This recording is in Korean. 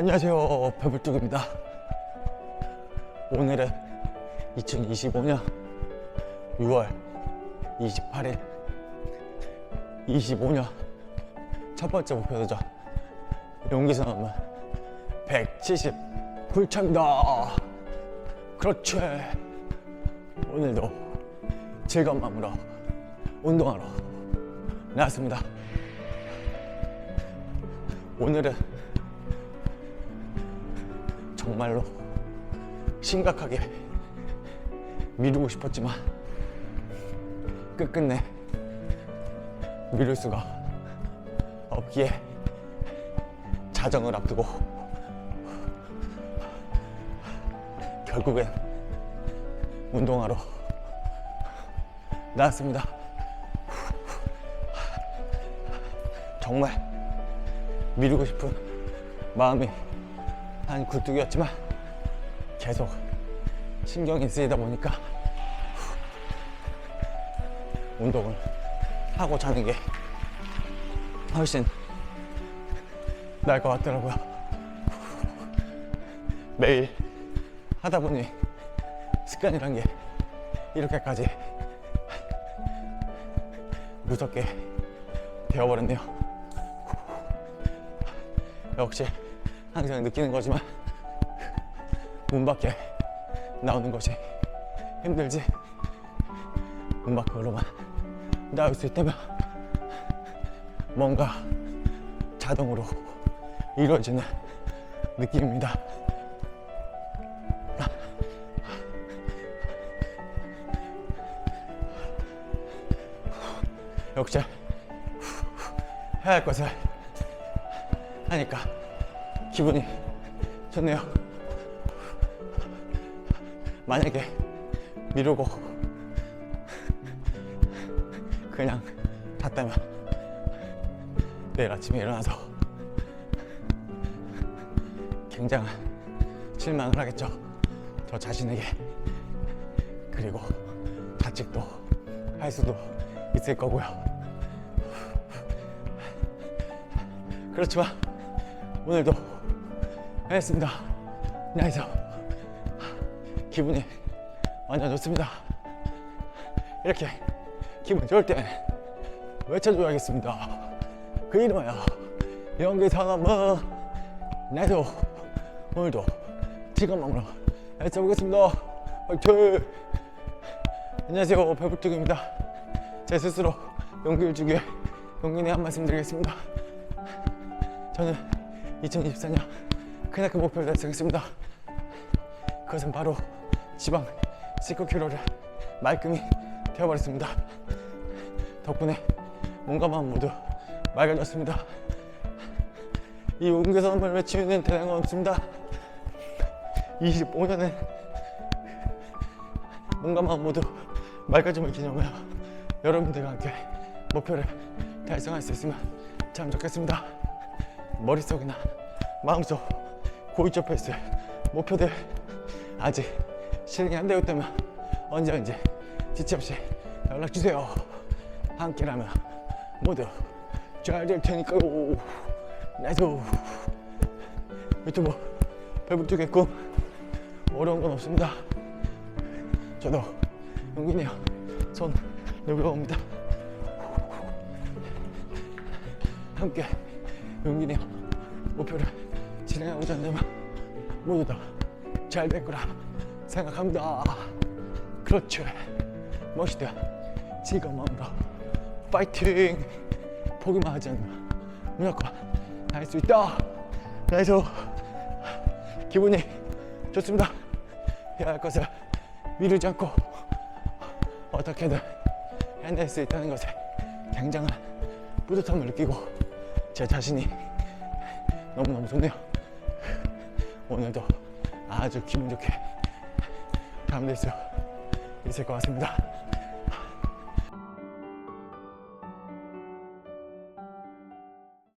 안녕하세요 배불뚝입니다. 오늘은 2025년 6월 28일 25년 첫 번째 목표 도전 용기선 업무 170불차입니다 그렇지. 오늘도 즐거운 마음으로 운동하러 나왔습니다. 오늘은 정말로 심각하게 미루고 싶었지만 끝끝내 미룰 수가 없기에 자정을 앞두고 결국엔 운동하러 나왔습니다. 정말 미루고 싶은 마음이 한 굴뚝이었지만 계속 신경이 쓰이다 보니까 운동을 하고 자는 게 훨씬 나을 것 같더라고요. 매일 하다 보니 습관이란 게 이렇게까지 무섭게 되어버렸네요. 역시 항상 느끼는 거지만 문 밖에 나오는 것이 힘들지 문 밖으로만 나올 수 있다면 뭔가 자동으로 이루어지는 느낌입니다. 역시 해야 할 것을 하니까 기분이 좋네요. 만약에 미루고 그냥 잤다면 내일 아침에 일어나서 굉장한 실망을 하겠죠. 저 자신에게 그리고 자책도 할 수도 있을 거고요. 그렇지만 오늘도 했습니다. 안녕하세요. 기분이 완전 좋습니다. 이렇게 기분 좋을 땐 외쳐줘야겠습니다. 그 이름하여 연기 산업은 나도 오늘도 지금 마음으로 외쳐보겠습니다. 화이팅! 안녕하세요. 배불뚝입니다. 제 스스로 용기를 주기 위해 용기내 한 말씀 드리겠습니다. 저는 2024년 크나큰 목표를 달성했습니다. 그것은 바로 지방 19kg를 말끔히 태워버렸습니다. 덕분에 몸과 마음 모두 맑아졌습니다. 이 웅계선을 외치는 대단한 건 없습니다. 25년은 몸과 마음 모두 맑아짐을 기념하여 여러분들과 함께 목표를 달성할 수 있으면 참 좋겠습니다. 머릿속이나 마음속 고의적 페이스 목표들 아직 실행이 안 되고 있다면 언제 언제 지체 없이 연락 주세요. 함께라면 모두 잘 될 테니까요. 나이스 유튜브 배불뚝의 꿈 어려운 건 없습니다. 저도 용기네요. 손 내밀어옵니다. 함께 용기네요. 목표를 진행하고자 한다면 모두 다 잘 될 거라 생각합니다. 그렇죠. 멋있다. 지금 마음으로 파이팅! 포기만 하지 않으면 무조건 할 수 있다. 그래서 기분이 좋습니다. 해야 할 것을 미루지 않고 어떻게든 해낼 수 있다는 것에 굉장한 뿌듯함을 느끼고 제 자신이 너무너무 좋네요. 오늘도 아주 기분 좋게 잠들 수 있을 것 같습니다.